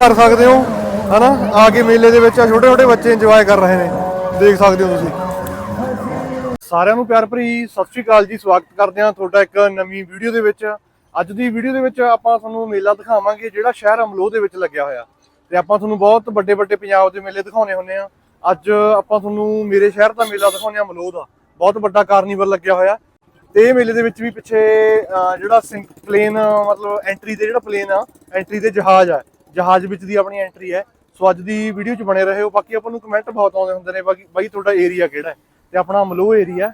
ਕਰ ਸਕਦੇ ਹੋ, ਹਨਾ? ਆ ਕੇ ਮੇਲੇ ਦੇ ਵਿੱਚ ਆ ਛੋਟੇ ਛੋਟੇ ਬੱਚੇ ਇੰਜੋਏ ਕਰ ਰਹੇ ਨੇ। ਦੇਖ ਸਕਦੇ ਹੋ ਤੁਸੀਂ। ਸਾਰਿਆਂ ਨੂੰ ਪਿਆਰ ਭਰੀ ਸਤਿ ਸ਼੍ਰੀ ਅਕਾਲ ਜੀ, ਸਵਾਗਤ ਕਰਦੇ ਹਾਂ ਤੁਹਾਡਾ ਇੱਕ ਨਵੀਂ ਵੀਡੀਓ ਦੇ ਵਿੱਚ। ਅੱਜ ਦੀ ਵੀਡੀਓ ਦੇ ਵਿੱਚ ਆਪਾਂ ਤੁਹਾਨੂੰ ਮੇਲਾ ਦਿਖਾਵਾਂਗੇ, ਜਿਹੜਾ ਸ਼ਹਿਰ ਅਮਲੋਹ ਦੇ ਵਿੱਚ ਲੱਗਿਆ ਹੋਇਆ। ਤੇ ਆਪਾਂ ਤੁਹਾਨੂੰ ਬਹੁਤ ਵੱਡੇ ਵੱਡੇ ਪੰਜਾਬ ਦੇ ਮੇਲੇ ਦਿਖਾਉਣੇ ਹੁੰਦੇ ਆ ਅੱਜ ਆਪਾਂ ਤੁਹਾਨੂੰ ਮੇਰੇ ਸ਼ਹਿਰ ਦਾ ਮੇਲਾ ਦਿਖਾਉਂਦੇ ਆ ਅਮਲੋਹ ਦਾ। ਬਹੁਤ ਵੱਡਾ ਕਾਰਨੀਵਲ ਲੱਗਿਆ ਹੋਇਆ। ਤੇ ਇਹ ਮੇਲੇ ਦੇ ਵਿੱਚ ਵੀ ਪਿੱਛੇ ਜਿਹੜਾ ਸਿੰਕ ਪਲੇਨ ਮਤਲਬ ਐਂਟਰੀ ਤੇ ਜਿਹੜਾ ਪਲੇਨ ਆ ਐਂਟਰੀ ਤੇ ਜਹਾਜ਼ ਆ। ਜਹਾਜ਼ ਵਿੱਚ ਦੀ ਆਪਣੀ ਐਂਟਰੀ ਹੈ। ਸੋ ਅੱਜ ਦੀ ਵੀਡੀਓ 'ਚ ਬਣੇ ਰਹੇ। ਹੋ ਬਾਕੀ ਆਪਾਂ ਨੂੰ ਕਮੈਂਟ ਬਹੁਤ ਆਉਂਦੇ ਹੁੰਦੇ ਨੇ ਬਾਕੀ ਬਾਈ ਤੁਹਾਡਾ ਏਰੀਆ ਕਿਹੜਾ ਹੈ? ਤੇ ਆਪਣਾ ਮਲੋਹ ਏਰੀਆ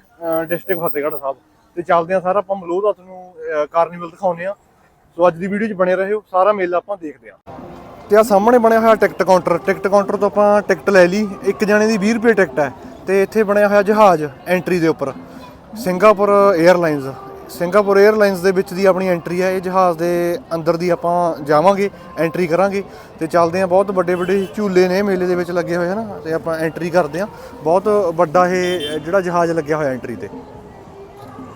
ਡਿਸਟ੍ਰਿਕਟ ਫਤਿਹਗੜ੍ਹ ਸਾਹਿਬ। ਤੇ ਚੱਲਦੇ ਆ ਸਾਰਾ, ਆਪਾਂ ਮਲੋਹ ਦਾ ਤੁਹਾਨੂੰ ਕਾਰਨੀਵਲ ਦਿਖਾਉਂਦੇ ਆ ਸੋ ਅੱਜ ਦੀ ਵੀਡੀਓ 'ਚ ਬਣੇ ਰਹੇ। ਹੋ ਸਾਰਾ ਮੇਲਾ ਆਪਾਂ ਦੇਖਦੇ ਆ ਤੇ ਆ ਸਾਹਮਣੇ ਬਣਿਆ ਹੋਇਆ ਟਿਕਟ ਕਾਊਂਟਰ ਟਿਕਟ ਕਾਊਂਟਰ ਤੋਂ ਆਪਾਂ ਟਿਕਟ ਲੈ ਲਈ। ਇੱਕ ਜਣੇ ਦੀ 20 ਰੁਪਏ ਟਿਕਟ ਹੈ। ਤੇ ਇੱਥੇ ਬਣਿਆ ਹੋਇਆ ਜਹਾਜ਼ ਐਂਟਰੀ ਦੇ ਉੱਪਰ। ਸਿੰਗਾਪੁਰ 에ਅਰਲਾਈਨਸ ਸਿੰਗਾਪੁਰ 에ਅਰਲਾਈਨਸ ਦੇ ਵਿੱਚ ਦੀ ਆਪਣੀ ਐਂਟਰੀ ਹੈ, ਇਹ ਜਹਾਜ਼ ਦੇ ਅੰਦਰ ਦੀ ਆਪਾਂ ਜਾਵਾਂਗੇ ਐਂਟਰੀ ਕਰਾਂਗੇ। ਤੇ ਚੱਲਦੇ ਆ ਬਹੁਤ ਵੱਡੇ ਵੱਡੇ ਝੂਲੇ ਨੇ ਮੇਲੇ ਦੇ ਵਿੱਚ ਲੱਗੇ ਹੋਏ, ਹਨ? ਤੇ ਆਪਾਂ ਐਂਟਰੀ ਕਰਦੇ ਆ ਬਹੁਤ ਵੱਡਾ ਇਹ, ਜਿਹੜਾ ਜਹਾਜ਼ ਲੱਗਿਆ ਹੋਇਆ ਐਂਟਰੀ ਤੇ।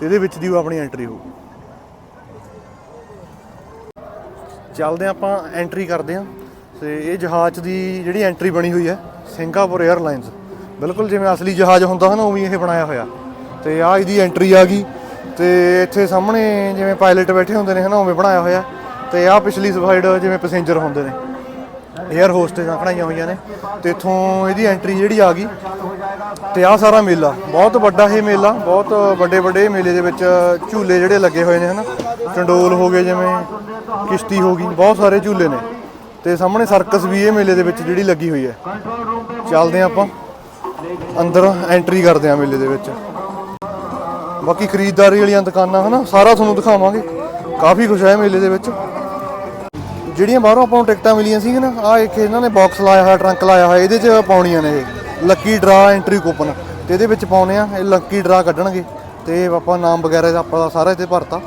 ਇਹਦੇ ਵਿੱਚ ਦੀ ਉਹ ਆਪਣੀ ਐਂਟਰੀ ਹੋਊ। ਚੱਲਦੇ ਹਾਂ ਆਪਾਂ ਐਂਟਰੀ ਕਰਦੇ ਹਾਂ। ਤੇ ਇਹ ਜਹਾਜ਼ ਦੀ ਜਿਹੜੀ ਐਂਟਰੀ ਬਣੀ ਹੋਈ ਹੈ, ਸਿੰਗਾਪੁਰ 에ਅਰਲਾਈਨਸ ਬਿਲਕੁਲ ਜਿਵੇਂ ਅਸਲੀ ਜਹਾਜ਼ ਹੁੰਦਾ ਹੈ ਨਾ ਉਵੇਂ ਇਹ ਬਣਾਇਆ ਹੋਇਆ। ਤੇ ਆ ਇਹਦੀ ਐਂਟਰੀ ਆ ਗਈ। ਤੇ ਇੱਥੇ ਸਾਹਮਣੇ ਜਿਵੇਂ ਪਾਇਲਟ ਬੈਠੇ ਹੁੰਦੇ ਨੇ ਹਨਾ, ਉਵੇਂ ਬਣਾਇਆ ਹੋਇਆ। ਤੇ ਆਹ ਪਿਛਲੀ ਸਾਈਡ ਜਿਵੇਂ ਪੈਸੇਂਜਰ ਹੁੰਦੇ ਨੇ। 에ਅਰ ਹੋਸਟੇਜਾਂ ਖੜਾਈਆਂ ਹੋਈਆਂ ਨੇ। ਤੇ ਇੱਥੋਂ ਇਹਦੀ ਐਂਟਰੀ ਜਿਹੜੀ ਆ ਗਈ। ਤੇ ਆਹ ਸਾਰਾ ਮੇਲਾ, ਬਹੁਤ ਵੱਡਾ ਇਹ ਮੇਲਾ, ਬਹੁਤ ਵੱਡੇ ਵੱਡੇ ਮੇਲੇ ਦੇ ਵਿੱਚ ਝੂਲੇ ਜਿਹੜੇ ਲੱਗੇ ਹੋਏ ਨੇ ਹਨਾ। ਚੰਡੋਲ ਹੋ ਗਏ ਜਿਵੇਂ, ਕਿਸ਼ਤੀ ਹੋ ਗਈ, ਬਹੁਤ ਸਾਰੇ ਝੂਲੇ ਨੇ। ਤੇ ਸਾਹਮਣੇ ਸਰਕਸ ਵੀ ਇਹ ਮੇਲੇ ਦੇ ਵਿੱਚ ਜਿਹੜੀ ਲੱਗੀ ਹੋਈ ਹੈ। ਚੱਲਦੇ ਹਾਂ ਆਪਾਂ। ਅੰਦਰ ਐਂਟਰੀ ਕਰਦੇ ਹਾਂ ਮੇਲੇ ਦੇ ਵਿੱਚ। ਬਾਕੀ ਖਰੀਦਦਾਰੀ ਵਾਲੀਆਂ ਦੁਕਾਨਾਂ, ਹਨਾ? ਸਾਰਾ ਤੁਹਾਨੂੰ ਦਿਖਾਵਾਂਗੇ। ਕਾਫੀ ਕੁਛ ਹੈ ਮੇਲੇ ਦੇ ਵਿੱਚ। ਜਿਹੜੀਆਂ ਬਾਹਰੋਂ ਆਪਾਂ ਨੂੰ ਟਿਕਟਾਂ ਮਿਲੀਆਂ ਸੀਗੀਆਂ ਨਾ ਆ ਇੱਕ ਇਹਨਾਂ ਨੇ ਬਾਕਸ ਲਾਇਆ ਹੋਇਆ ਟਰੰਕ ਲਾਇਆ ਹੋਇਆ, ਇਹਦੇ 'ਚ ਪਾਉਣੀਆਂ ਨੇ ਇਹ। ਲੱਕੀ ਡਰਾ ਐਂਟਰੀ ਕੂਪਨ ਤੇ ਇਹਦੇ ਵਿੱਚ ਪਾਉਣੇ ਆ, ਇਹ ਲੱਕੀ ਡਰਾ ਕੱਢਣਗੇ। ਤੇ ਆਪਾਂ ਨਾਮ ਵਗੈਰਾ ਦਾ ਆਪਾਂ ਦਾ ਸਾਰਾ ਇੱਥੇ ਭਰਤਾ,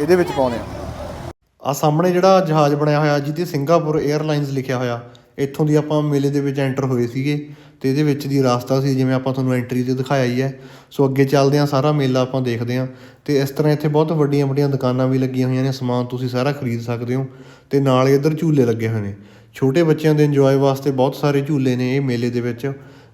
ਇਹਦੇ ਵਿੱਚ ਪਾਉਣੇ ਆ। ਆ ਸਾਹਮਣੇ ਜਿਹੜਾ ਜਹਾਜ਼ ਬਣਿਆ ਹੋਇਆ, ਜਿਹਦੇ ਸਿੰਗਾਪੁਰ 에ਅਰਲਾਈਨਸ ਲਿਖਿਆ ਹੋਇਆ ਇੱਥੋਂ ਦੀ ਆਪਾਂ ਮੇਲੇ ਦੇ ਵਿੱਚ ਐਂਟਰ ਹੋਏ ਸੀਗੇ ਅਤੇ ਇਹਦੇ ਵਿੱਚ ਦੀ ਰਾਸਤਾ ਸੀ, ਜਿਵੇਂ ਆਪਾਂ ਤੁਹਾਨੂੰ ਐਂਟਰੀ ਤੇ ਦਿਖਾਇਆ ਹੀ ਹੈ। ਸੋ ਅੱਗੇ ਚੱਲਦੇ ਹਾਂ, ਸਾਰਾ ਮੇਲਾ ਆਪਾਂ ਦੇਖਦੇ ਹਾਂ। ਅਤੇ ਇਸ ਤਰ੍ਹਾਂ ਇੱਥੇ ਬਹੁਤ ਵੱਡੀਆਂ ਵੱਡੀਆਂ ਦੁਕਾਨਾਂ ਵੀ ਲੱਗੀਆਂ ਹੋਈਆਂ ਨੇ, ਸਮਾਨ ਤੁਸੀਂ ਸਾਰਾ ਖਰੀਦ ਸਕਦੇ ਹੋ। ਅਤੇ ਨਾਲ ਹੀ ਇੱਧਰ ਝੂਲੇ ਲੱਗੇ ਹੋਏ ਨੇ। ਛੋਟੇ ਬੱਚਿਆਂ ਦੇ ਇੰਜੋਏ ਵਾਸਤੇ ਬਹੁਤ ਸਾਰੇ ਝੂਲੇ ਨੇ ਇਹ ਮੇਲੇ ਦੇ ਵਿੱਚ।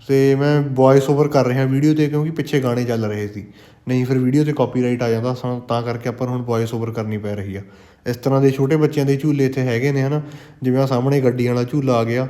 ਤੇ ਮੈਂ ਵੌਇਸ ਓਵਰ ਕਰ ਰਿਹਾ ਵੀਡੀਓ ਤੇ, ਕਿਉਂਕਿ ਪਿੱਛੇ ਗਾਣੇ ਚੱਲ ਰਹੇ ਸੀ। ਨਹੀਂ, ਫਿਰ ਵੀਡੀਓ ਤੇ ਕਾਪੀਰਾਈਟ ਆ ਜਾਂਦਾ ਸਾ- ਤਾਂ ਕਰਕੇ ਆਪਾਂ ਹੁਣ ਵੌਇਸ ਓਵਰ ਕਰਨੀ ਪੈ ਰਹੀ ਆ। ਇਸ ਤਰ੍ਹਾਂ ਦੇ ਛੋਟੇ ਬੱਚਿਆਂ ਦੇ ਝੂਲੇ ਇੱਥੇ ਹੈਗੇ ਨੇ, ਹਨਾ? ਜਿਵੇਂ ਆ ਸਾਹਮਣੇ ਗੱਡੀ ਵਾਲਾ ਝੂਲਾ ਆ ਗਿਆ।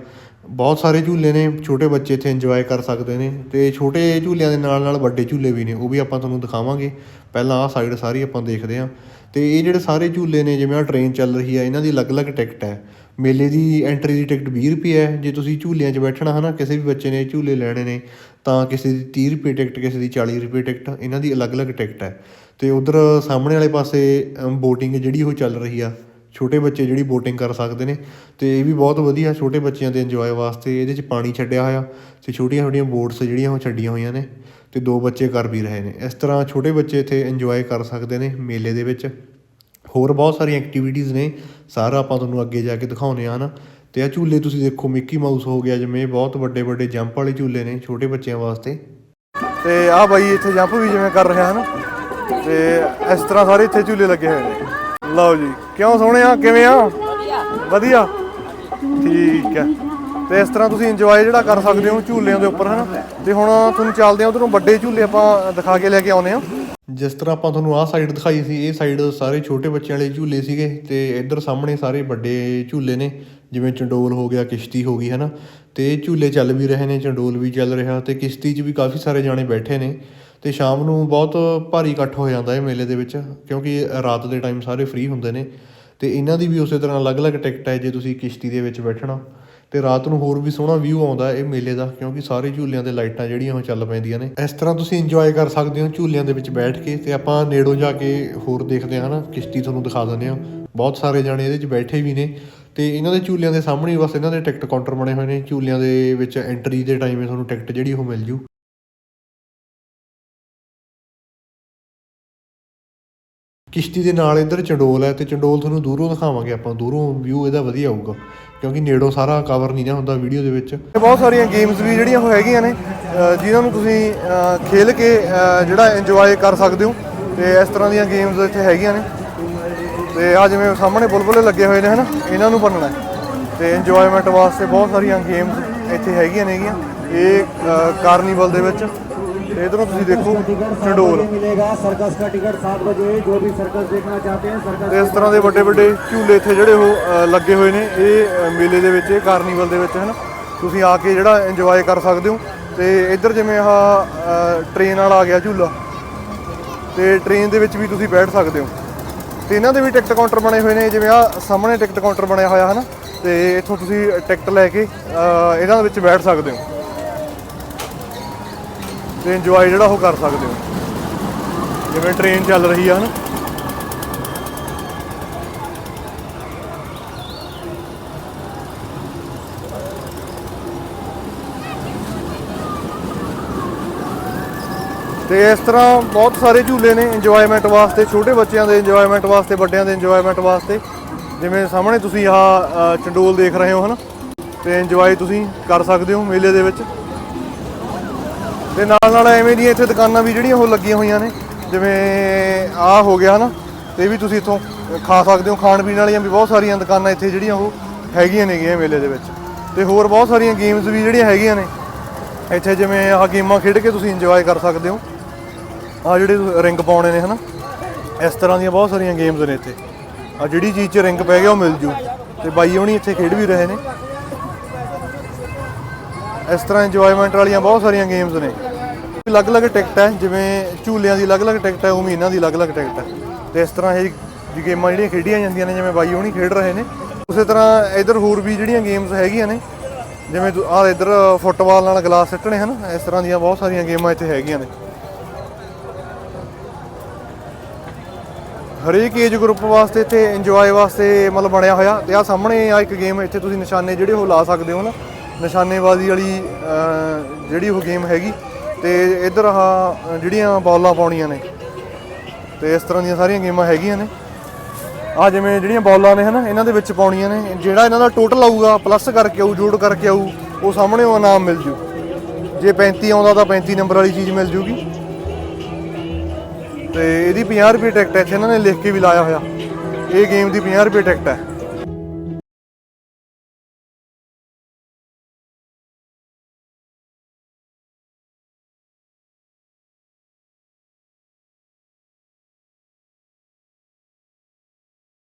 ਬਹੁਤ ਸਾਰੇ ਝੂਲੇ ਨੇ, ਛੋਟੇ ਬੱਚੇ ਇੱਥੇ ਇੰਜੋਏ ਕਰ ਸਕਦੇ ਨੇ। ਤੇ ਛੋਟੇ ਝੂਲਿਆਂ ਦੇ ਨਾਲ ਨਾਲ ਵੱਡੇ ਝੂਲੇ ਵੀ ਨੇ, ਉਹ ਵੀ ਆਪਾਂ ਤੁਹਾਨੂੰ ਦਿਖਾਵਾਂਗੇ। ਪਹਿਲਾਂ ਆਹ ਸਾਈਡ ਸਾਰੀ ਆਪਾਂ ਦੇਖਦੇ ਹਾਂ। ਤੇ ਇਹ ਜਿਹੜੇ ਸਾਰੇ ਝੂਲੇ ਨੇ, ਜਿਵੇਂ ਆ ਟ੍ਰੇਨ ਚੱਲ ਰਹੀ ਹੈ ਇਹਨਾਂ ਦੀ ਅਲੱਗ-ਅਲੱਗ ਟਿਕਟ ਹੈ। ਮੇਲੇ ਦੀ ਐਂਟਰੀ ਦੀ ਟਿਕਟ 20 ਰੁਪਏ ਹੈ। ਜੇ ਤੁਸੀਂ ਝੂਲਿਆਂ 'ਚ ਬੈਠਣਾ, ਹਨਾ, ਕਿਸੇ ਵੀ ਬੱਚੇ ਨੇ ਝੂਲੇ ਲੈਣੇ ਨੇ, ਤਾਂ ਕਿਸੇ ਦੀ 30 ਰੁਪਏ ਟਿਕਟ ਕਿਸੇ ਦੀ 40 ਰੁਪਏ ਟਿਕਟ ਇਹਨਾਂ ਦੀ ਅਲੱਗ-ਅਲੱਗ ਟਿਕਟ ਹੈ। ਅਤੇ ਉੱਧਰ ਸਾਹਮਣੇ ਵਾਲੇ ਪਾਸੇ ਬੋਟਿੰਗ ਜਿਹੜੀ ਉਹ ਚੱਲ ਰਹੀ ਆ। ਛੋਟੇ ਬੱਚੇ ਜਿਹੜੀ ਬੋਟਿੰਗ ਕਰ ਸਕਦੇ ਨੇ। ਅਤੇ ਇਹ ਵੀ ਬਹੁਤ ਵਧੀਆ, ਛੋਟੇ ਬੱਚਿਆਂ ਦੇ ਇੰਜੋਏ ਵਾਸਤੇ ਇਹਦੇ 'ਚ ਪਾਣੀ ਛੱਡਿਆ ਹੋਇਆ। ਅਤੇ ਛੋਟੀਆਂ ਛੋਟੀਆਂ ਬੋਟਸ ਜਿਹੜੀਆਂ ਉਹ ਛੱਡੀਆਂ ਹੋਈਆਂ ਨੇ। ਅਤੇ ਦੋ ਬੱਚੇ ਕਰ ਵੀ ਰਹੇ ਨੇ। ਇਸ ਤਰ੍ਹਾਂ ਛੋਟੇ ਬੱਚੇ ਇੱਥੇ ਇੰਜੋਏ ਕਰ ਸਕਦੇ ਨੇ ਮੇਲੇ ਦੇ ਵਿੱਚ। ਹੋਰ ਬਹੁਤ ਸਾਰੀਆਂ ਐਕਟੀਵਿਟੀਜ਼ ਨੇ। ਸਾਰਾ ਆਪਾਂ ਤੁਹਾਨੂੰ ਅੱਗੇ ਜਾ ਕੇ ਦਿਖਾਉਣੇ ਆ ਨਾ। ਤੇ ਆ ਝੂਲੇ ਤੁਸੀਂ ਦੇਖੋ ਮਿੱਕੀ ਮਾਊਸ ਹੋ ਗਿਆ ਜਿਵੇਂ। ਬਹੁਤ ਵੱਡੇ ਵੱਡੇ ਜੰਪ ਵਾਲੇ ਝੂਲੇ ਨੇ ਛੋਟੇ ਬੱਚਿਆਂ ਵਾਸਤੇ। ਤੇ ਆ ਬਾਈ ਇੱਥੇ ਜੰਪ ਵੀ ਜਿਵੇਂ ਕਰ ਰਿਹਾ ਹਨ ਤੇ ਇਸ ਤਰ੍ਹਾਂ ਸਾਰੇ ਇੱਥੇ ਝੂਲੇ ਲੱਗੇ ਹੋਏ ਨੇ। ਲਓ ਜੀ, ਕਿਉਂ ਸੋਹਣਿਆ ਕਿਵੇਂ ਆ? ਵਧੀਆ? ਠੀਕ ਹੈ ਤੇ ਇਸ ਤਰ੍ਹਾਂ ਤੁਸੀਂ ਇੰਜੋਏ ਜਿਹੜਾ ਕਰ ਸਕਦੇ ਹੋ ਝੂਲਿਆਂ ਦੇ ਉੱਪਰ, ਹਨਾ? ਤੇ ਹੁਣ ਤੁਹਾਨੂੰ ਚੱਲਦੇ ਆ ਉਧਰੋਂ ਵੱਡੇ ਝੂਲੇ ਆਪਾਂ ਦਿਖਾ ਕੇ ਲੈ ਕੇ ਆਉਨੇ ਆ। ਜਿਸ ਤਰ੍ਹਾਂ ਆਪਾਂ ਤੁਹਾਨੂੰ ਆਹ ਸਾਈਡ ਦਿਖਾਈ ਸੀ, ਇਹ ਸਾਈਡ ਸਾਰੇ ਛੋਟੇ ਬੱਚਿਆਂ ਵਾਲੇ ਝੂਲੇ ਸੀਗੇ ਤੇ ਇੱਧਰ ਸਾਹਮਣੇ ਸਾਰੇ ਵੱਡੇ ਝੂਲੇ ਨੇ, ਜਿਵੇਂ ਚੰਡੋਲ ਹੋ ਗਿਆ, ਕਿਸ਼ਤੀ ਹੋ ਗਈ, ਹਨਾ? ਤੇ ਝੂਲੇ ਚੱਲ ਵੀ ਰਹੇ ਨੇ, ਚੰਡੋਲ ਵੀ ਚੱਲ ਰਿਹਾ ਤੇ ਕਿਸ਼ਤੀ 'ਚ ਵੀ ਕਾਫੀ ਸਾਰੇ ਜਾਣੇ ਬੈਠੇ ਨੇ। ਅਤੇ ਸ਼ਾਮ ਨੂੰ ਬਹੁਤ ਭਾਰੀ ਇਕੱਠ ਹੋ ਜਾਂਦਾ ਇਹ ਮੇਲੇ ਦੇ ਵਿੱਚ, ਕਿਉਂਕਿ ਰਾਤ ਦੇ ਟਾਈਮ ਸਾਰੇ ਫ੍ਰੀ ਹੁੰਦੇ ਨੇ। ਅਤੇ ਇਹਨਾਂ ਦੀ ਵੀ ਉਸੇ ਤਰ੍ਹਾਂ ਅਲੱਗ-ਅਲੱਗ ਟਿਕਟ ਹੈ ਜੇ ਤੁਸੀਂ ਕਿਸ਼ਤੀ ਦੇ ਵਿੱਚ ਬੈਠਣਾ। ਅਤੇ ਰਾਤ ਨੂੰ ਹੋਰ ਵੀ ਸੋਹਣਾ ਵਿਊ ਆਉਂਦਾ ਇਹ ਮੇਲੇ ਦਾ, ਕਿਉਂਕਿ ਸਾਰੇ ਝੂਲਿਆਂ ਦੇ ਲਾਈਟਾਂ ਜਿਹੜੀਆਂ ਉਹ ਚੱਲ ਪੈਂਦੀਆਂ ਨੇ। ਇਸ ਤਰ੍ਹਾਂ ਤੁਸੀਂ ਇੰਜੋਏ ਕਰ ਸਕਦੇ ਹੋ ਝੂਲਿਆਂ ਦੇ ਵਿੱਚ ਬੈਠ ਕੇ, ਤੇ ਆਪਾਂ ਨੇੜੋਂ ਜਾ ਕੇ ਹੋਰ ਦੇਖਦੇ ਹਾਂ ਨਾ, ਕਿਸ਼ਤੀ ਤੁਹਾਨੂੰ ਦਿਖਾ ਦਿੰਦੇ ਹਾਂ। ਬਹੁਤ ਸਾਰੇ ਜਾਣੇ ਇਹਦੇ 'ਚ ਬੈਠੇ ਵੀ ਨੇ। ਤੇ ਇਹਨਾਂ ਦੇ ਝੂਲਿਆਂ ਦੇ ਸਾਹਮਣੇ ਹੀ ਬਸ ਇਹਨਾਂ ਦੇ ਟਿਕਟ ਕਾਊਂਟਰ ਬਣੇ ਹੋਏ ਨੇ। ਝੂਲਿਆਂ ਦੇ ਵਿੱਚ ਐਂਟਰੀ ਦੇ ਟਾਈਮ ਤੁਹਾਨੂੰ ਟਿਕਟ ਜਿਹੜੀ ਉਹ ਮਿਲ ਜੂ। ਕਿਸ਼ਤੀ ਦੇ ਨਾਲ ਇੱਧਰ ਚੰਡੋਲ ਹੈ ਤੇ ਚੰਡੋਲ ਤੁਹਾਨੂੰ ਦੂਰੋਂ ਦਿਖਾਵਾਂਗੇ ਆਪਾਂ ਦੂਰੋਂ ਵਿਊ ਇਹਦਾ ਵਧੀਆ ਆਊਗਾ ਕਿਉਂਕਿ ਨੇੜੋਂ ਸਾਰਾ ਕਵਰ ਨਹੀਂ ਨਾ ਹੁੰਦਾ ਵੀਡੀਓ ਦੇ ਵਿੱਚ। ਬਹੁਤ ਸਾਰੀਆਂ ਗੇਮਸ ਵੀ ਜਿਹੜੀਆਂ ਉਹ ਹੈਗੀਆਂ ਨੇ ਅ, ਜਿਨ੍ਹਾਂ ਨੂੰ ਤੁਸੀਂ ਖੇਲ ਕੇ ਜਿਹੜਾ ਇੰਜੋਏ ਕਰ ਸਕਦੇ ਹੋ ਤੇ ਇਸ ਤਰ੍ਹਾਂ ਦੀਆਂ ਗੇਮਸ ਇੱਥੇ ਹੈਗੀਆਂ ਨੇ। ਤੇ ਆ ਜਿਵੇਂ ਸਾਹਮਣੇ ਬੁਲਬੁਲੇ ਲੱਗੇ ਹੋਏ ਨੇ ਹਨਾ? ਇਹਨਾਂ ਨੂੰ ਭੰਨਣਾ ਹੈ। ਤੇ ਇੰਜੋਇਮੈਂਟ ਵਾਸਤੇ ਬਹੁਤ ਸਾਰੀਆਂ ਗੇਮਸ ਇੱਥੇ ਹੈਗੀਆਂ ਨੇਗੀਆਂ। ਇਹ ਕਾਰਨੀਵਲ ਦੇ ਵਿੱਚ ਤੇ ਇਧਰੋਂ ਤੁਸੀਂ ਦੇਖੋ ਚੰਡੋਲ ਮਿਲੇਗਾ ਸਰਕਸ ਦਾ ਟਿਕਟ 7 ਵਜੇ ਜੋ ਵੀ ਸਰਕਸ ਦੇਖਣਾ ਚਾਹਤੇ ਹਨ ਸਰਕਸ ਇਸ ਤਰ੍ਹਾਂ ਦੇ ਵੱਡੇ ਵੱਡੇ ਝੂਲੇ ਇੱਥੇ ਜਿਹੜੇ ਉਹ ਲੱਗੇ ਹੋਏ ਨੇ। ਇਹ ਮੇਲੇ ਦੇ ਵਿੱਚ ਇਹ ਕਾਰਨੀਵਲ ਦੇ ਵਿੱਚ ਹਨ ਤੁਸੀਂ ਆ ਕੇ ਜਿਹੜਾ ਇੰਜੋਏ ਕਰ ਸਕਦੇ ਹੋ। ਤੇ ਇੱਧਰ ਜਿਵੇਂ ਆ ਟ੍ਰੇਨ ਨਾਲ ਆ ਗਿਆ ਝੂਲਾ। ਤੇ ਟ੍ਰੇਨ ਦੇ ਵਿੱਚ ਵੀ ਤੁਸੀਂ ਬੈਠ ਸਕਦੇ ਹੋ। ਤੇ ਇਹਨਾਂ ਦੇ ਵੀ ਟਿਕਟ ਕਾਊਂਟਰ ਬਣੇ ਹੋਏ ਨੇ। ਜਿਵੇਂ ਆ ਸਾਹਮਣੇ ਟਿਕਟ ਕਾਊਂਟਰ ਬਣਿਆ ਹੋਇਆ ਹਨ ਤੇ ਇੱਥੋਂ ਤੁਸੀਂ ਟਿਕਟ ਲੈ ਕੇ ਇਹਨਾਂ ਦੇ ਵਿੱਚ ਬੈਠ ਸਕਦੇ ਹੋ। ਤੇ ਇੰਜੋਏ ਜਿਹੜਾ ਉਹ ਕਰ ਸਕਦੇ ਹੋ। ਜਿਵੇਂ ਟ੍ਰੇਨ ਚੱਲ ਰਹੀ ਆ, ਹਨ? ਤੇ ਇਸ ਤਰ੍ਹਾਂ ਬਹੁਤ ਸਾਰੇ ਝੂਲੇ ਨੇ ਇੰਜੋਇਮੈਂਟ ਵਾਸਤੇ, ਛੋਟੇ ਬੱਚਿਆਂ ਦੇ ਇੰਜੋਇਮੈਂਟ ਵਾਸਤੇ, ਵੱਡਿਆਂ ਦੇ ਇੰਜੋਇਮੈਂਟ ਵਾਸਤੇ। ਜਿਵੇਂ ਸਾਹਮਣੇ ਤੁਸੀਂ ਆਹ ਚੰਡੋਲ ਦੇਖ ਰਹੇ ਹੋ, ਹਨ? ਤੇ ਇੰਜੋਏ ਤੁਸੀਂ ਕਰ ਸਕਦੇ ਹੋ ਮੇਲੇ ਦੇ ਵਿੱਚ। ਤੇ ਨਾਲ ਨਾਲ ਐਵੇਂ ਦੀਆਂ ਇੱਥੇ ਦੁਕਾਨਾਂ ਵੀ ਜਿਹੜੀਆਂ ਉਹ ਲੱਗੀਆਂ ਹੋਈਆਂ ਨੇ, ਜਿਵੇਂ ਆਹ ਹੋ ਗਿਆ ਨਾ ਤੇ ਵੀ ਤੁਸੀਂ ਇੱਥੋਂ ਖਾ ਸਕਦੇ ਹੋ, ਖਾਣ ਪੀਣ ਵਾਲੀਆਂ ਵੀ ਬਹੁਤ ਸਾਰੀਆਂ ਦੁਕਾਨਾਂ ਇੱਥੇ ਜਿਹੜੀਆਂ ਉਹ ਹੈਗੀਆਂ ਨੇਗੀਆਂ ਮੇਲੇ ਦੇ ਵਿੱਚ। ਤੇ ਹੋਰ ਬਹੁਤ ਸਾਰੀਆਂ ਗੇਮਸ ਵੀ ਜਿਹੜੀਆਂ ਹੈਗੀਆਂ ਨੇ। ਇੱਥੇ ਜਿਵੇਂ ਆਹ ਗੇਮਾਂ ਖੇਡ ਕੇ ਤੁਸੀਂ ਇੰਜੋਏ ਕਰ ਸਕਦੇ ਹੋ। ਆ ਜਿਹੜੇ ਰਿੰਗ ਪਾਉਣੇ ਨੇ ਹਨਾ, ਇਸ ਤਰ੍ਹਾਂ ਦੀਆਂ ਬਹੁਤ ਸਾਰੀਆਂ ਗੇਮਸ ਨੇ ਇੱਥੇ। ਆ ਜਿਹੜੀ ਚੀਜ਼ 'ਚ ਰਿੰਗ ਪੈ ਗਿਆ ਉਹ ਮਿਲ ਜੂ। ਤੇ ਬਾਈ ਹੋਣੀ ਇੱਥੇ ਖੇਡ ਵੀ ਰਹੇ ਨੇ। ਇਸ ਤਰ੍ਹਾਂ ਇੰਜੋਇਮੈਂਟ ਵਾਲੀਆਂ ਬਹੁਤ ਸਾਰੀਆਂ ਗੇਮਸ ਨੇ। ਅਲੱਗ-ਅਲੱਗ ਟਿਕਟ ਹੈ, ਜਿਵੇਂ ਝੂਲਿਆਂ ਦੀ ਅਲੱਗ-ਅਲੱਗ ਟਿਕਟ ਹੈ ਉਵੇਂ ਇਹਨਾਂ ਦੀ ਅਲੱਗ-ਅਲੱਗ ਟਿਕਟ ਹੈ। ਤੇ ਇਸ ਤਰ੍ਹਾਂ ਇਹ ਗੇਮਾਂ ਜਿਹੜੀਆਂ ਖੇਡੀਆਂ ਜਾਂਦੀਆਂ ਨੇ, ਜਿਵੇਂ ਬਾਈ ਹੋਣੀ ਖੇਡ ਰਹੇ ਨੇ। ਉਸੇ ਤਰ੍ਹਾਂ ਇਧਰ ਹੋਰ ਵੀ ਜਿਹੜੀਆਂ ਗੇਮਸ ਹੈਗੀਆਂ ਨੇ, ਜਿਵੇਂ ਆ ਇਧਰ ਫੁੱਟਬਾਲ ਨਾਲ ਗਲਾਸ ਸਿੱਟਣੇ ਹਨ, ਇਸ ਤਰ੍ਹਾਂ ਦੀਆਂ ਬਹੁਤ ਸਾਰੀਆਂ ਗੇਮਾਂ ਇੱਥੇ ਹੈਗੀਆਂ ਨੇ। ਹਰੇਕ ਏਜ ਗਰੁੱਪ ਵਾਸਤੇ ਇੱਥੇ ਇੰਜੋਏ ਵਾਸਤੇ ਮਤਲਬ ਬਣਿਆ ਹੋਇਆ। ਤੇ ਆ ਸਾਹਮਣੇ ਆ ਇੱਕ ਗੇਮ ਇੱਥੇ ਤੁਸੀਂ ਨਿਸ਼ਾਨੇ ਜਿਹੜੇ ਉਹ ਲਾ ਸਕਦੇ ਹੋ ਨਾ। ਨਿਸ਼ਾਨੇਬਾਜ਼ੀ ਵਾਲੀ ਜਿਹੜੀ ਉਹ ਗੇਮ ਹੈਗੀ। ਤੇ ਇੱਧਰ ਆਹ, ਜਿਹੜੀਆਂ ਬੌਲਾਂ ਪਾਉਣੀਆਂ ਨੇ, ਤੇ ਇਸ ਤਰ੍ਹਾਂ ਦੀਆਂ ਸਾਰੀਆਂ ਗੇਮਾਂ ਹੈਗੀਆਂ ਨੇ। ਆ ਜਿਵੇਂ ਜਿਹੜੀਆਂ ਬੌਲਾਂ ਨੇ ਹਨਾ, ਇਹਨਾਂ ਦੇ ਵਿੱਚ ਪਾਉਣੀਆਂ ਨੇ। ਜਿਹੜਾ ਇਹਨਾਂ ਦਾ ਟੋਟਲ ਆਊਗਾ ਪਲੱਸ ਕਰਕੇ ਆਊ, ਜੋੜ ਕਰਕੇ ਆਊ, ਉਹ ਸਾਹਮਣੇ ਉਹ ਇਨਾਮ ਮਿਲ ਜੂ। ਜੇ 35 ਆਉਂਦਾ ਤਾਂ 35 ਨੰਬਰ ਵਾਲੀ ਚੀਜ਼ ਮਿਲ ਜੂਗੀ। ਤੇ ਇਹਦੀ 50 ਰੁਪਏ ਟਿਕਟ ਹੈ, ਇੱਥੇ ਇਹਨਾਂ ਨੇ ਲਿਖ ਕੇ ਵੀ ਲਾਇਆ ਹੋਇਆ। ਇਹ ਗੇਮ ਦੀ 50 ਰੁਪਏ ਟਿਕਟ ਹੈ।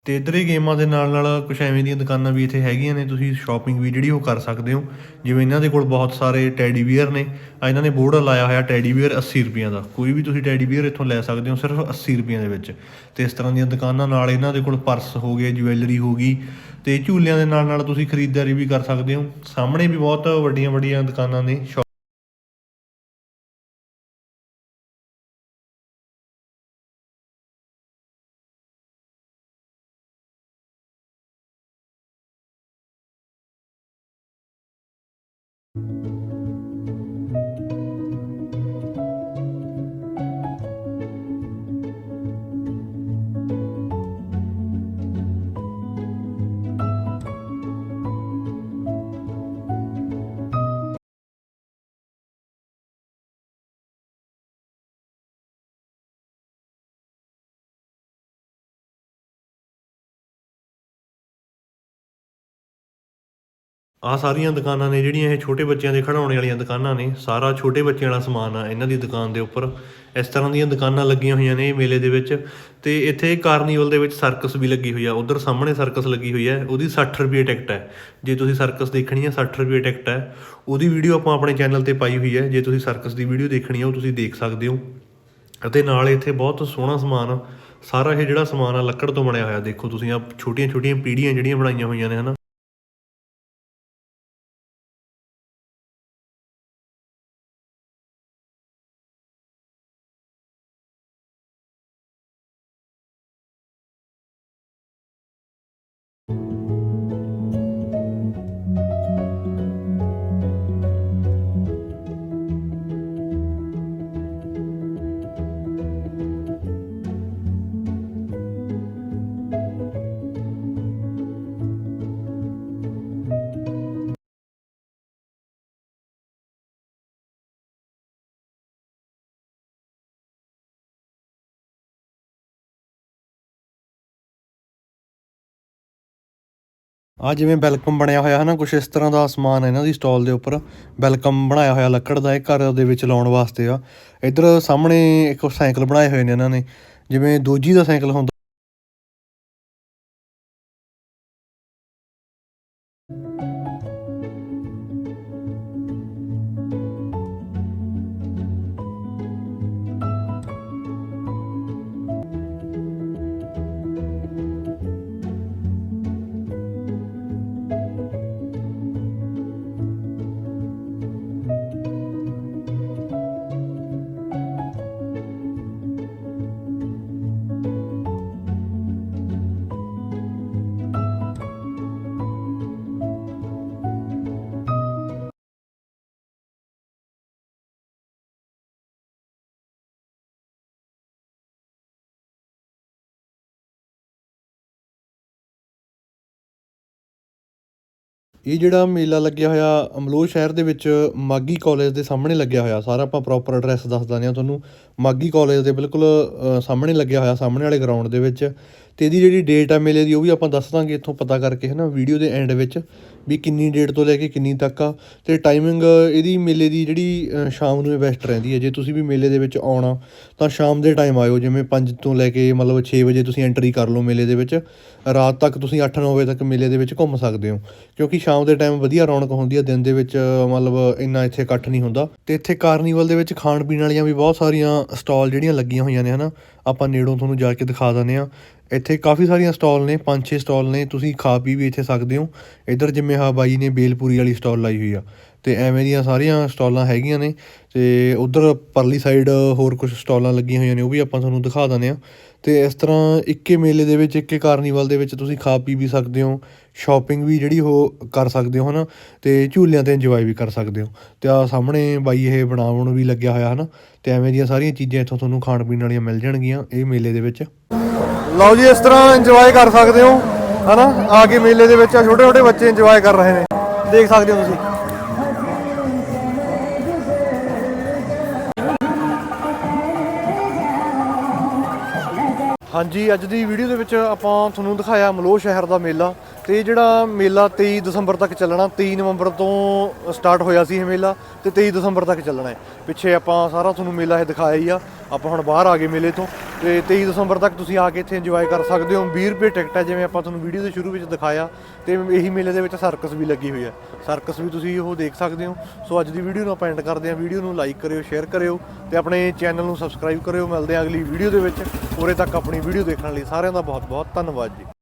ਤੇ ਇੱਧਰ ਹੀ ਗੇਮਾਂ ਦੇ ਨਾਲ ਨਾਲ ਕੁਝ ਐਵੇਂ ਦੀਆਂ ਦੁਕਾਨਾਂ ਵੀ ਇੱਥੇ ਹੈਗੀਆਂ ਨੇ, ਤੁਸੀਂ ਸ਼ਾਪਿੰਗ ਵੀ ਜਿਹੜੀ ਉਹ ਕਰ ਸਕਦੇ ਹੋ। ਜਿਵੇਂ ਇਹਨਾਂ ਦੇ ਕੋਲ ਬਹੁਤ ਸਾਰੇ ਟੈਡੀ ਬੀਅਰ ਨੇ ਆ ਇਹਨਾਂ ਨੇ ਬੋਰਡ ਲਾਇਆ ਹੋਇਆ ਟੈਡੀ ਬੀਅਰ 80 ਰੁਪਈਆਂ ਦਾ। ਕੋਈ ਵੀ ਤੁਸੀਂ ਟੈਡੀ ਬੀਅਰ ਇੱਥੋਂ ਲੈ ਸਕਦੇ ਹੋ ਸਿਰਫ 80 ਰੁਪਈਆਂ ਦੇ ਵਿੱਚ। ਤੇ ਇਸ ਤਰ੍ਹਾਂ ਦੀਆਂ ਦੁਕਾਨਾਂ ਨਾਲ ਇਹਨਾਂ ਦੇ ਕੋਲ ਪਰਸ ਹੋ ਗਏ ਜੁਐਲਰੀ ਹੋ ਗਈ, ਤੇ ਝੂਲਿਆਂ ਦੇ ਨਾਲ ਨਾਲ ਤੁਸੀਂ ਖਰੀਦਦਾਰੀ ਵੀ ਕਰ ਸਕਦੇ ਹੋ। ਸਾਹਮਣੇ ਵੀ ਬਹੁਤ ਵੱਡੀਆਂ ਵੱਡੀਆਂ ਦੁਕਾਨਾਂ ਨੇ ਸ਼ਾ- ਆਹ ਸਾਰੀਆਂ ਦੁਕਾਨਾਂ ਨੇ ਜਿਹੜੀਆਂ ਇਹ ਛੋਟੇ ਬੱਚਿਆਂ ਦੇ ਖਿਡੌਣੇ ਵਾਲੀਆਂ ਦੁਕਾਨਾਂ ਨੇ, ਸਾਰਾ ਛੋਟੇ ਬੱਚਿਆਂ ਵਾਲਾ ਸਮਾਨ ਆ ਇਹਨਾਂ ਦੀ ਦੁਕਾਨ ਦੇ ਉੱਪਰ। ਇਸ ਤਰ੍ਹਾਂ ਦੀਆਂ ਦੁਕਾਨਾਂ ਲੱਗੀਆਂ ਹੋਈਆਂ ਨੇ ਮੇਲੇ ਦੇ ਵਿੱਚ ਤੇ ਇੱਥੇ ਕਾਰਨੀਵਲ ਦੇ ਵਿੱਚ ਸਰਕਸ ਵੀ ਲੱਗੀ ਹੋਈ ਆ, ਉਧਰ ਸਾਹਮਣੇ ਸਰਕਸ ਲੱਗੀ ਹੋਈ ਹੈ ਉਹਦੀ 60 ਰੁਪਏ ਟਿਕਟ ਹੈ ਜੇ ਤੁਸੀਂ ਸਰਕਸ ਦੇਖਣੀ ਹੈ 60 ਰੁਪਏ ਟਿਕਟ ਹੈ ਉਹਦੀ ਵੀਡੀਓ ਆਪਾਂ ਆਪਣੇ ਚੈਨਲ ਤੇ ਪਾਈ ਹੋਈ ਹੈ ਜੇ ਤੁਸੀਂ ਸਰਕਸ ਦੀ ਵੀਡੀਓ ਦੇਖਣੀ ਹੈ ਉਹ ਤੁਸੀਂ ਦੇਖ ਸਕਦੇ ਹੋ। ਅਤੇ ਨਾਲ ਇੱਥੇ ਬਹੁਤ ਸੋਹਣਾ ਸਮਾਨ ਆ। ਸਾਰਾ ਇਹ ਜਿਹੜਾ ਸਮਾਨ ਆ, ਲੱਕੜ ਤੋਂ ਬਣਿਆ ਹੋਇਆ, ਦੇਖੋ ਤੁਸੀਂ ਆ ਛੋਟੀਆਂ ਛੋਟੀਆਂ ਪੀੜੀਆਂ ਜਿਹੜੀਆਂ ਬਣਾਈਆਂ ਹੋਈਆਂ ਨੇ, ਹਨਾ। ਆ ਜਿਵੇਂ ਵੈਲਕਮ ਬਣਿਆ ਹੋਇਆ ਹੈ ਨਾ ਕੁਛ ਇਸ ਤਰ੍ਹਾਂ ਦਾ ਸਮਾਨ ਹੈ ਇਹਨਾਂ ਦੀ ਸਟਾਲ ਦੇ ਉੱਪਰ। ਵੈਲਕਮ ਬਣਾਇਆ ਹੋਇਆ ਲੱਕੜ ਦਾ ਇਹ ਘਰ ਦੇ ਵਿੱਚ ਲਾਉਣ ਵਾਸਤੇ ਆ। ਇੱਧਰ ਸਾਹਮਣੇ ਇੱਕ ਸਾਈਕਲ ਬਣਾਏ ਹੋਏ ਨੇ ਇਹਨਾਂ ਨੇ, ਜਿਵੇਂ ਦੋਜੀ ਦਾ ਸਾਈਕਲ ਹੁੰਦਾ। ਇਹ ਜਿਹੜਾ ਮੇਲਾ ਲੱਗਿਆ ਹੋਇਆ ਅਮਲੋਹ ਸ਼ਹਿਰ ਦੇ ਵਿੱਚ ਮਾਗੀ ਕਾਲਜ ਦੇ ਸਾਹਮਣੇ ਲੱਗਿਆ ਹੋਇਆ, ਸਾਰਾ ਆਪਾਂ ਪ੍ਰੋਪਰ ਐਡਰੈਸ ਦੱਸ ਦਿੰਦੇ ਹਾਂ ਤੁਹਾਨੂੰ। ਮਾਗੀ ਕਾਲਜ ਦੇ ਬਿਲਕੁਲ ਸਾਹਮਣੇ ਲੱਗਿਆ ਹੋਇਆ, ਸਾਹਮਣੇ ਵਾਲੇ ਗਰਾਊਂਡ ਦੇ ਵਿੱਚ। ਤੇ ਇਹਦੀ ਜਿਹੜੀ ਡੇਟ ਆ ਮੇਲੇ ਦੀ, ਉਹ ਵੀ ਆਪਾਂ ਦੱਸ ਦਾਂਗੇ ਇੱਥੋਂ ਪਤਾ ਕਰਕੇ ਹੈ ਨਾ ਵੀਡੀਓ ਦੇ ਐਂਡ ਵਿੱਚ। ਵੀ ਕਿੰਨੀ ਡੇਟ ਤੋਂ ਲੈ ਕੇ ਕਿੰਨੀ ਤੱਕ ਆ। ਅਤੇ ਟਾਈਮਿੰਗ ਇਹਦੀ ਮੇਲੇ ਦੀ ਜਿਹੜੀ ਸ਼ਾਮ ਨੂੰ ਬੈਸਟ ਰਹਿੰਦੀ ਹੈ। ਜੇ ਤੁਸੀਂ ਵੀ ਮੇਲੇ ਦੇ ਵਿੱਚ ਆਉਣਾ, ਤਾਂ ਸ਼ਾਮ ਦੇ ਟਾਈਮ ਆਇਓ। ਜਿਵੇਂ ਪੰਜ ਤੋਂ ਲੈ ਕੇ ਮਤਲਬ ਛੇ ਵਜੇ ਤੁਸੀਂ ਐਂਟਰੀ ਕਰ ਲਓ ਮੇਲੇ ਦੇ ਵਿੱਚ। ਰਾਤ ਤੱਕ ਤੁਸੀਂ 8-9 ਵਜੇ ਤੱਕ ਮੇਲੇ ਦੇ ਵਿੱਚ ਘੁੰਮ ਸਕਦੇ ਹੋ। ਕਿਉਂਕਿ ਸ਼ਾਮ ਦੇ ਟਾਈਮ ਵਧੀਆ ਰੌਣਕ ਹੁੰਦੀ ਹੈ। ਦਿਨ ਦੇ ਵਿੱਚ ਮਤਲਬ ਇੰਨਾ ਇੱਥੇ ਇਕੱਠ ਨਹੀਂ ਹੁੰਦਾ। ਤੇ ਇੱਥੇ ਕਾਰਨੀਵਲ ਦੇ ਵਿੱਚ ਖਾਣ ਪੀਣ ਵਾਲੀਆਂ ਵੀ ਬਹੁਤ ਸਾਰੀਆਂ ਸਟਾਲ ਜਿਹੜੀਆਂ ਲੱਗੀਆਂ ਹੋਈਆਂ ਨੇ, ਹਨਾ। ਆਪਾਂ ਨੇੜੋਂ ਤੁਹਾਨੂੰ ਜਾ ਕੇ ਦਿਖਾ ਦਿੰਦੇ ਆ ਇੱਥੇ ਕਾਫੀ ਸਾਰੀਆਂ ਸਟਾਲ ਨੇ, ਪੰਜ ਛੇ ਸਟਾਲ ਨੇ, ਤੁਸੀਂ ਖਾ ਪੀ ਵੀ ਇੱਥੇ ਸਕਦੇ ਹੋ। ਇੱਧਰ ਜਿਵੇਂ ਹਾਂ ਬਾਈ ਨੇ ਬੇਲਪੂਰੀ ਵਾਲੀ ਸਟਾਲ ਲਾਈ ਹੋਈ ਆ, ਤੇ ਐਵੇਂ ਦੀਆਂ ਸਾਰੀਆਂ ਸਟਾਲਾਂ ਹੈਗੀਆਂ ਨੇ, ਤੇ ਉਧਰ ਪਰਲੀ ਸਾਈਡ ਹੋਰ ਕੁਝ ਸਟਾਲਾਂ ਲੱਗੀਆਂ ਹੋਈਆਂ ਨੇ, ਉਹ ਵੀ ਆਪਾਂ ਤੁਹਾਨੂੰ ਦਿਖਾ ਦਿੰਦੇ ਆ ਤੇ ਇਸ ਤਰ੍ਹਾਂ ਇੱਕੇ ਮੇਲੇ ਦੇ ਵਿੱਚ, ਇੱਕੇ ਕਾਰਨੀਵਲ ਦੇ ਵਿੱਚ ਤੁਸੀਂ ਖਾ ਪੀ ਵੀ ਸਕਦੇ ਹੋ ਸ਼ਾਪਿੰਗ ਵੀ ਜਿਹੜੀ ਉਹ ਕਰ ਸਕਦੇ ਹੋ, ਹਨਾ? ਤੇ ਝੂਲਿਆਂ ਤੇ ਇੰਜੋਏ ਵੀ ਕਰ ਸਕਦੇ ਹੋ। ਤੇ ਆ ਸਾਹਮਣੇ ਬਾਈ ਇਹ ਬਣਾਉਣ ਵੀ ਲੱਗਿਆ ਹੋਇਆ, ਹਨਾ? ਤੇ ਐਵੇਂ ਦੀਆਂ ਸਾਰੀਆਂ ਚੀਜ਼ਾਂ ਇੱਥੋਂ ਤੁਹਾਨੂੰ ਖਾਣ ਪੀਣ ਵਾਲੀਆਂ ਮਿਲ ਜਾਣਗੀਆਂ, ਇਹ ਮੇਲੇ ਦੇ ਵਿੱਚ। ਲਓ ਜੀ, ਇਸ ਤਰ੍ਹਾਂ ਇੰਜੋਏ ਕਰ ਸਕਦੇ ਹੋ, ਹਨਾ? ਆ ਕੇ ਮੇਲੇ ਦੇ ਵਿੱਚ ਛੋਟੇ ਛੋਟੇ ਬੱਚੇ ਇੰਜੋਏ ਕਰ ਰਹੇ ਨੇ। ਦੇਖ ਸਕਦੇ ਹੋ ਤੁਸੀਂ। ਹਾਂਜੀ, ਅੱਜ ਦੀ ਵੀਡੀਓ ਦੇ ਵਿੱਚ ਆਪਾਂ ਤੁਹਾਨੂੰ ਦਿਖਾਇਆ ਮਲੋਹ ਸ਼ਹਿਰ ਦਾ ਮੇਲਾ ਤੇ ਇਹ ਜਿਹੜਾ ਮੇਲਾ 23 ਦਸੰਬਰ ਤੱਕ ਚੱਲਣਾ 23 ਨਵੰਬਰ ਤੋਂ ਸਟਾਰਟ ਹੋਇਆ ਸੀ ਇਹ ਮੇਲਾ ਤੇ 23 ਦਸੰਬਰ ਤੱਕ ਚੱਲਣਾ ਹੈ। ਪਿੱਛੇ ਆਪਾਂ ਸਾਰਾ ਤੁਹਾਨੂੰ ਮੇਲਾ ਇਹ ਦਿਖਾਇਆ ਹੀ ਆ। ਆਪਾਂ ਹੁਣ ਬਾਹਰ ਆ ਗਏ ਮੇਲੇ ਤੋਂ। ਤੇ 23 ਦਸੰਬਰ ਤੱਕ ਤੁਸੀਂ ਆ ਕੇ ਇੱਥੇ ਇੰਜੋਏ ਕਰ ਸਕਦੇ ਹੋ। 20 ਰੁਪਏ ਟਿਕਟ ਹੈ ਜਿਵੇਂ ਆਪਾਂ ਤੁਹਾਨੂੰ ਵੀਡੀਓ ਦੇ ਸ਼ੁਰੂ ਵਿੱਚ ਦਿਖਾਇਆ, ਤੇ ਇਹੀ ਮੇਲੇ ਦੇ ਵਿੱਚ ਸਰਕਸ ਵੀ ਲੱਗੀ ਹੋਈ ਹੈ। ਸਰਕਸ ਵੀ ਤੁਸੀਂ ਉਹ ਦੇਖ ਸਕਦੇ ਹੋ। ਸੋ ਅੱਜ ਦੀ ਵੀਡੀਓ ਨੂੰ ਆਪਾਂ ਐਂਡ ਕਰਦੇ ਹਾਂ। ਵੀਡੀਓ ਨੂੰ ਲਾਈਕ ਕਰਿਓ ਸ਼ੇਅਰ ਕਰਿਓ ਤੇ ਆਪਣੇ ਚੈਨਲ ਨੂੰ ਸਬਸਕ੍ਰਾਈਬ ਕਰਿਓ। ਮਿਲਦੇ ਹਾਂ ਅਗਲੀ ਵੀਡੀਓ ਦੇ ਵਿੱਚ। ਉਰੇ ਤੱਕ ਆਪਣੀ ਵੀਡੀਓ ਦੇਖਣ ਲਈ ਸਾਰਿਆਂ ਦਾ ਬਹੁਤ ਬਹੁਤ ਧੰਨਵਾਦ ਜੀ।